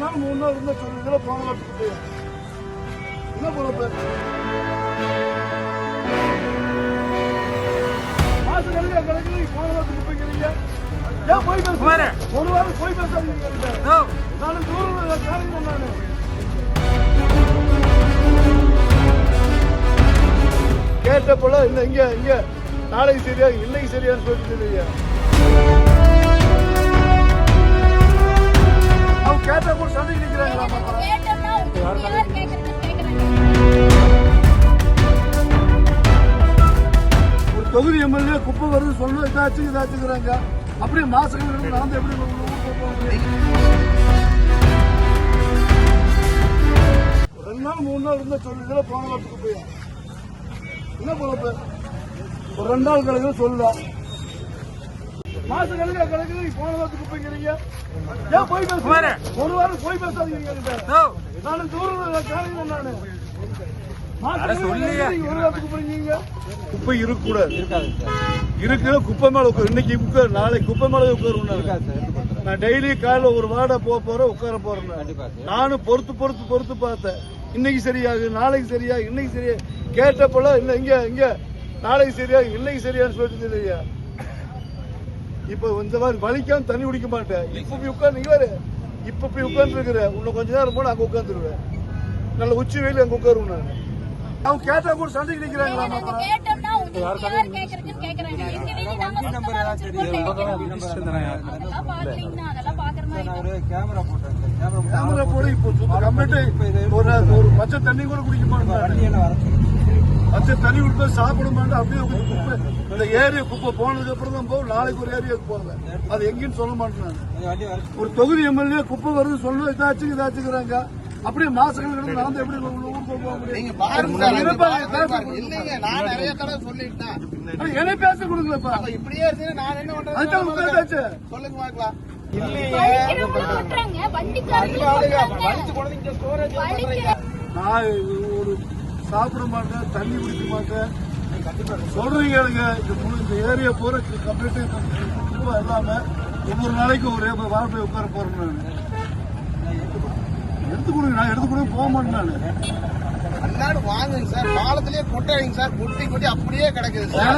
நாள் மூணு நாள் இருந்தா சொல்லுங்க போன வாரத்துக்கு போய் என்ன பொழப்பு மாசம் கணக்கு கணக்கு போன வாரத்துக்கு போய்க்கிறீங்க ஏன் போய் பேசுறீங்க? ஒரு வாரம் போய் பேசாதீங்க. நானும் தூரம் காரணம் நானு. கேட்ட போல இந்த இங்க இங்க நாளைக்கு சரியா இன்னைக்கு சரியான்னு சொல்லிட்டு எம்எல்ஏ குப்பை வருது சொல்லணும் இதாச்சு இதாச்சுங்கிறாங்க. அப்படியே மாசங்கள் நடந்து எப்படி? ரெண்டு நாள் மூணு நாள் இருந்தா சொல்லுங்க போன வாரத்துக்கு போய். என்ன பொழப்பு ஒரு ரெண்டு நாள் கணக்கு சொல்லல மாச கணக்கு கணக்கு? போன வாரத்துக்கு போய்க்கிறீங்க. ஏன் போய் பேசுறீங்க ஒரு வாரம் போய் பேசாதீங்க. நானும் தூரம் நானு. நீங்க? குப்பை இருக்கக்கூடாது. இருக்கிற குப்பை மேல உட்காரு. இன்னைக்கு உட்காரு நாளைக்கு குப்பை மேல உட்காரு நான் டெய்லி காலைல ஒரு வாடை போக போறேன் உட்கார போறேன் நான். நானும் பொறுத்து பொறுத்து பொறுத்து பார்த்தேன். இன்னைக்கு சரியாகு நாளைக்கு சரியா இன்னைக்கு சரியா கேட்டப்பல இல்ல இங்க இங்க. நாளைக்கு சரியா இன்னைக்கு சரியான்னு சொல்லிட்டு இல்லையா இப்ப இந்த மாதிரி வலிக்காம தண்ணி குடிக்க மாட்டேன். இப்ப போய் உட்கார்ந்து இங்க பாரு இப்ப போய் உட்கார்ந்து இருக்கிற இன்னும் கொஞ்ச நேரம் போனா அங்க உட்காந்துருவேன் நல்ல உச்சி வெயில் அங்க உட்காருவேன் நான். அவங்க கேட்டா கூட சண்டைக்கு நிக்கிறாங்களா கேமரா போட்டேன் கேமரா போட இப்போ ஒரு ஒரு பச்சை தண்ணி கூட குடிக்க மாட்டேன் பச்சை தண்ணி குடிப்ப சாப்பிட மாட்டேன் அப்படியே குப்பை. இந்த ஏரியா குப்பை போனதுக்கு அப்புறம் தான் போகும் நாளைக்கு ஒரு ஏரியாவுக்கு போறேன் அது எங்கேன்னு சொல்ல மாட்டேன் ஒரு தொகுதி எம்எல்ஏ குப்பை வருது சொல்லணும் இதாச்சு இதாச்சுங்கிறாங்க அப்படியே மாசங்கள் கிடந்து நடந்து எப்படி ஊருக்கு போக முடியும். இல்லைங்க நான் நிறைய தடவை சொல்லிட்டேன். என்னை பேச கொடுக்கலப்பா. இப்படியே இருந்து நான் என்ன உட்காந்தாச்சு சொல்லுங்க வலிக்கிற நான் ஒரு சாப்பிட மாட்டேன் தண்ணி குடிக்க மாட்டேன். சொல்றீங்க இந்த இந்த ஏரியா பூரா கம்ப்ளீட் குப்பை இல்லாம ஒவ்வொரு நாளைக்கு ஒரு வார போய் உட்கார போறேன் நான். எடுத்து கொடுங்க நான் எடுத்து கொடுங்க போக மாட்டேன் நான். அன்னாடு வாங்குங்க சார். பாலத்திலேயே கொட்டாயிங்க சார். குட்டி குட்டி அப்படியே கிடக்குது சார்.